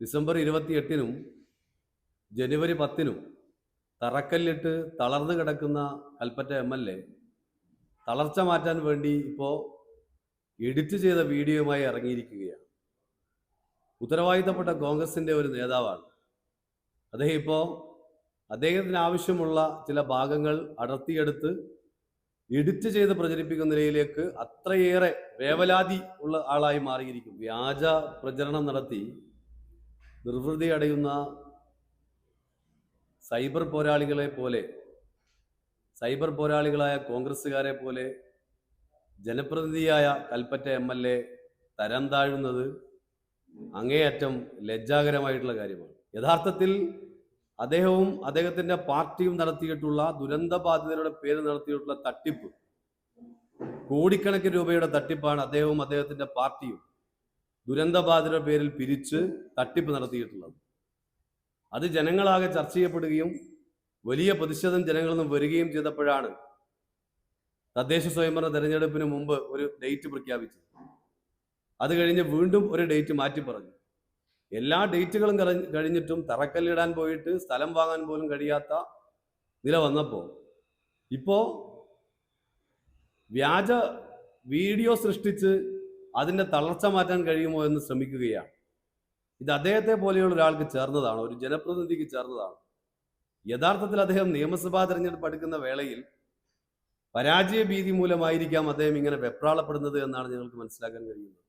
December ഇരുപത്തിയെട്ടിനും ജനുവരി പത്തിനും തറക്കല്ലിട്ട് തളർന്നു കിടക്കുന്ന കൽപ്പറ്റ എം എൽ എ തളർച്ച മാറ്റാൻ വേണ്ടി ഇപ്പോൾ എഡിറ്റ് ചെയ്ത വീഡിയോയുമായി ഇറങ്ങിയിരിക്കുകയാണ്. ഉത്തരവാദിത്തപ്പെട്ട കോൺഗ്രസിന്റെ ഒരു നേതാവാണ്. അദ്ദേഹം ഇപ്പോൾ അദ്ദേഹത്തിന് ആവശ്യമുള്ള ചില ഭാഗങ്ങൾ അടർത്തിയെടുത്ത് എഡിറ്റ് ചെയ്ത് പ്രചരിപ്പിക്കുന്ന നിലയിലേക്ക് അത്രയേറെ വേവലാതി ഉള്ള ആളായി മാറിയിരിക്കും വ്യാജ പ്രചരണം നടത്തി നിർവൃതി അടയുന്ന സൈബർ പോരാളികളെ പോലെ സൈബർ പോരാളികളായ കോൺഗ്രസ്സുകാരെ പോലെ ജനപ്രതിനിധിയായ കൽപ്പറ്റ എം എൽ എ തരം താഴുന്നത് അങ്ങേയറ്റം ലജ്ജാകരമായിട്ടുള്ള കാര്യമാണ്. യഥാർത്ഥത്തിൽ അദ്ദേഹവും അദ്ദേഹത്തിന്റെ പാർട്ടിയും നടത്തിയിട്ടുള്ള ദുരന്ത ബാധിതരുടെ പേര് നടത്തിയിട്ടുള്ള തട്ടിപ്പ് കോടിക്കണക്കിന് രൂപയുടെ തട്ടിപ്പാണ് അദ്ദേഹവും അദ്ദേഹത്തിന്റെ പാർട്ടിയും ദുരന്തബാധിതരുടെ പേരിൽ പിരിച്ച് തട്ടിപ്പ് നടത്തിയിട്ടുള്ളത്. അത് ജനങ്ങളാകെ ചർച്ച ചെയ്യപ്പെടുകയും വലിയ പ്രതിഷേധം ജനങ്ങളിൽ നിന്ന് വരികയും ചെയ്തപ്പോഴാണ് തദ്ദേശ സ്വയംഭരണ തെരഞ്ഞെടുപ്പിന് മുമ്പ് ഒരു ഡേറ്റ് പ്രഖ്യാപിച്ചത്. അത് കഴിഞ്ഞ് വീണ്ടും ഒരു ഡേറ്റ് മാറ്റി പറഞ്ഞു. എല്ലാ ഡേറ്റുകളും കഴിഞ്ഞിട്ടും തറക്കല്ലിടാൻ പോയിട്ട് സ്ഥലം വാങ്ങാൻ പോലും കഴിയാത്ത നില വന്നപ്പോൾ ഇപ്പോൾ വ്യാജ വീഡിയോ സൃഷ്ടിച്ച് അതിന്റെ തളർച്ച മാറ്റാൻ കഴിയുമോ എന്ന് ശ്രമിക്കുകയാണ്. ഇത് അദ്ദേഹത്തെ പോലെയുള്ള ഒരാൾക്ക് ചേർന്നതാണ് ഒരു ജനപ്രതിനിധിക്ക് ചേർന്നതാണ്. യഥാർത്ഥത്തിൽ അദ്ദേഹം നിയമസഭാ തിരഞ്ഞെടുപ്പ് അടുക്കുന്ന വേളയിൽ പരാജയ ഭീതി മൂലമായിരിക്കാം അദ്ദേഹം ഇങ്ങനെ വെപ്രാളപ്പെടുന്നത് എന്നാണ് ഞങ്ങൾക്ക് മനസ്സിലാക്കാൻ കഴിയുന്നത്.